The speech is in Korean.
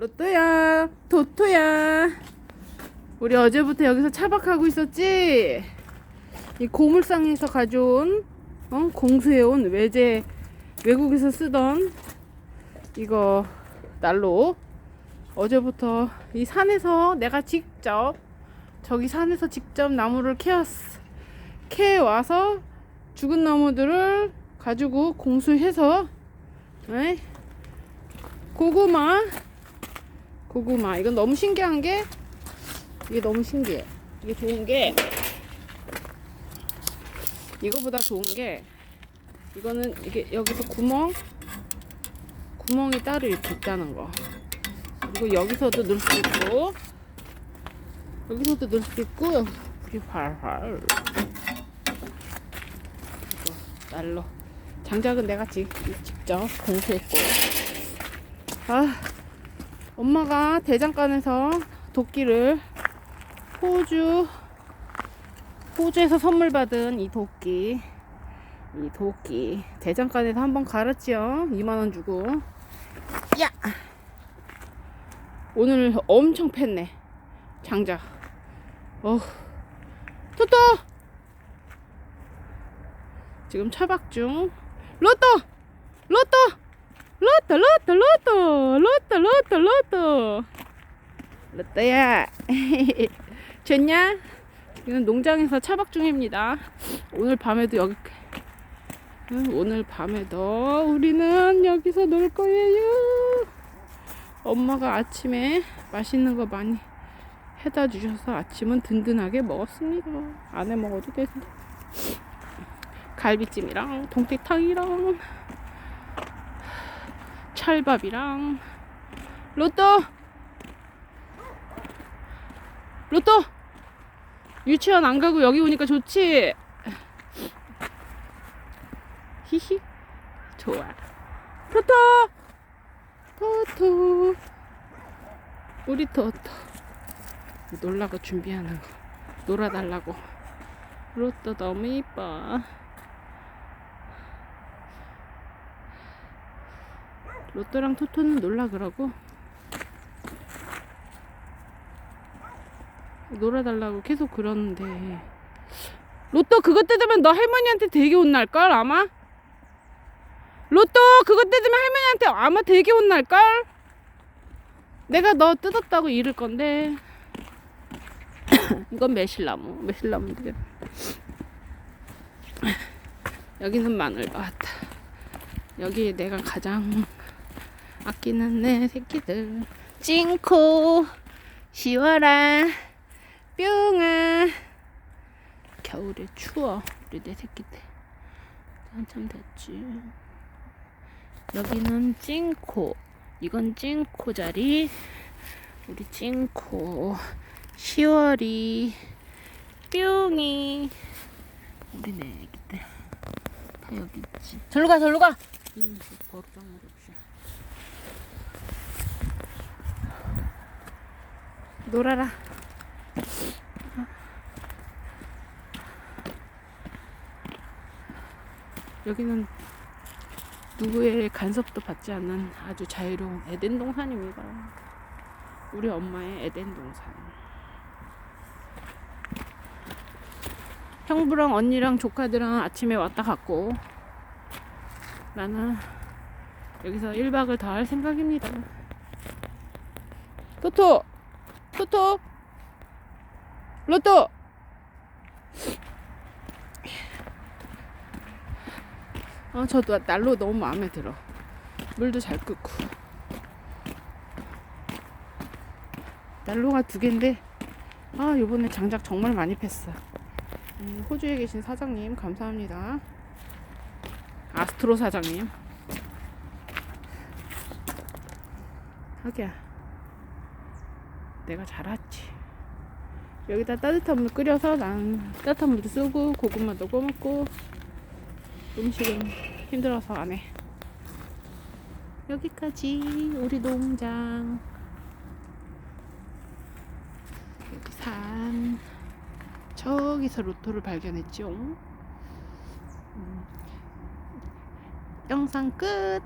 로또야, 도토야. 우리 어제부터 여기서 차박하고 있었지? 이 고물상에서 가져온, 어? 공수해온 외제, 외국에서 쓰던 이거 난로. 어제부터 이 산에서 내가 직접, 저기 산에서 직접 나무를 캐왔어. 캐와서 죽은 나무들을 가지고 공수해서, 에이? 고구마, 고구마. 이건 너무 신기한 게 이게 너무 신기해. 이게 좋은 게 이거보다 좋은 게 이거는 이게 여기서 구멍 구멍이 따로 이렇게 있다는 거. 그리고 여기서도 넣을 수 있고 여기서도 넣을 수 있고 여기 활활. 이거 날로 장작은 내가 직, 직접 공수했고. 아 엄마가 대장간에서 도끼를 호주 호주에서 선물 받은 이 도끼. 이 도끼. 대장간에서 한번 갈았지요 2만원 주고. 야! 오늘 엄청 팼네. 장작. 어 토토! 지금 차박 중. 로또! 로또 로또 로또 로또 로또 로또 로또 로또야 좋냐? 지금 농장에서 차박 중입니다. 오늘 밤에도 여기 응, 오늘 밤에도 우리는 여기서 놀 거예요. 엄마가 아침에 맛있는 거 많이 해다 주셔서 아침은 든든하게 먹었습니다. 안에 먹어도 되는데. 갈비찜이랑 동태탕이랑 찰밥이랑 로또! 로또! 유치원 안 가고 여기 오니까 좋지? 히히. 좋아. 토토 토토 우리 토토 놀라고 준비하는 거. 놀아달라고. 로또 너무 이뻐 로또랑 토토는 놀라 그러고 놀아달라고 계속 그러는데 로또 그것 뜯으면 너 할머니한테 되게 혼날걸 아마? 로또 그것 뜯으면 할머니한테 아마 되게 혼날걸? 내가 너 뜯었다고 이럴 건데 이건 매실나무 매실나무인데 여기는 마늘 밭 여기 내가 가장 아끼는 내 새끼들. 찡코 시원라 뿅아. 겨울에 추워 우리 내 새끼들. 한참 됐지. 여기는 찡코. 이건 찡코 자리. 우리 찡코. 10월이. 뿅이. 우리 내 애기들. 다 여기 있지. 절로 가 절로 가. 음, 버릇장 없이 놀아라 여기는 누구의 간섭도 받지 않는 아주 자유로운 에덴 동산입니다. 우리 엄마의 에덴 동산. 형부랑 언니랑 조카들은 아침에 왔다 갔고 나는 여기서 1박을 더 할 생각입니다. 토토! 토토! 로또! 어, 저도 난로 너무 마음에 들어. 물도 잘 끓고. 난로가 두 개인데, 아, 요번에 장작 정말 많이 폈어. 음, 호주에 계신 사장님, 감사합니다. 아스트로 사장님. 하기야. 내가 잘했지. 여기다 따뜻한 물 끓여서 난 따뜻한 물도 쓰고, 고구마도 구워 먹고, 음식은 힘들어서 안 해. 여기까지 우리 농장. 여기 산. 저기서 로또를 발견했죠. 음. 영상 끝.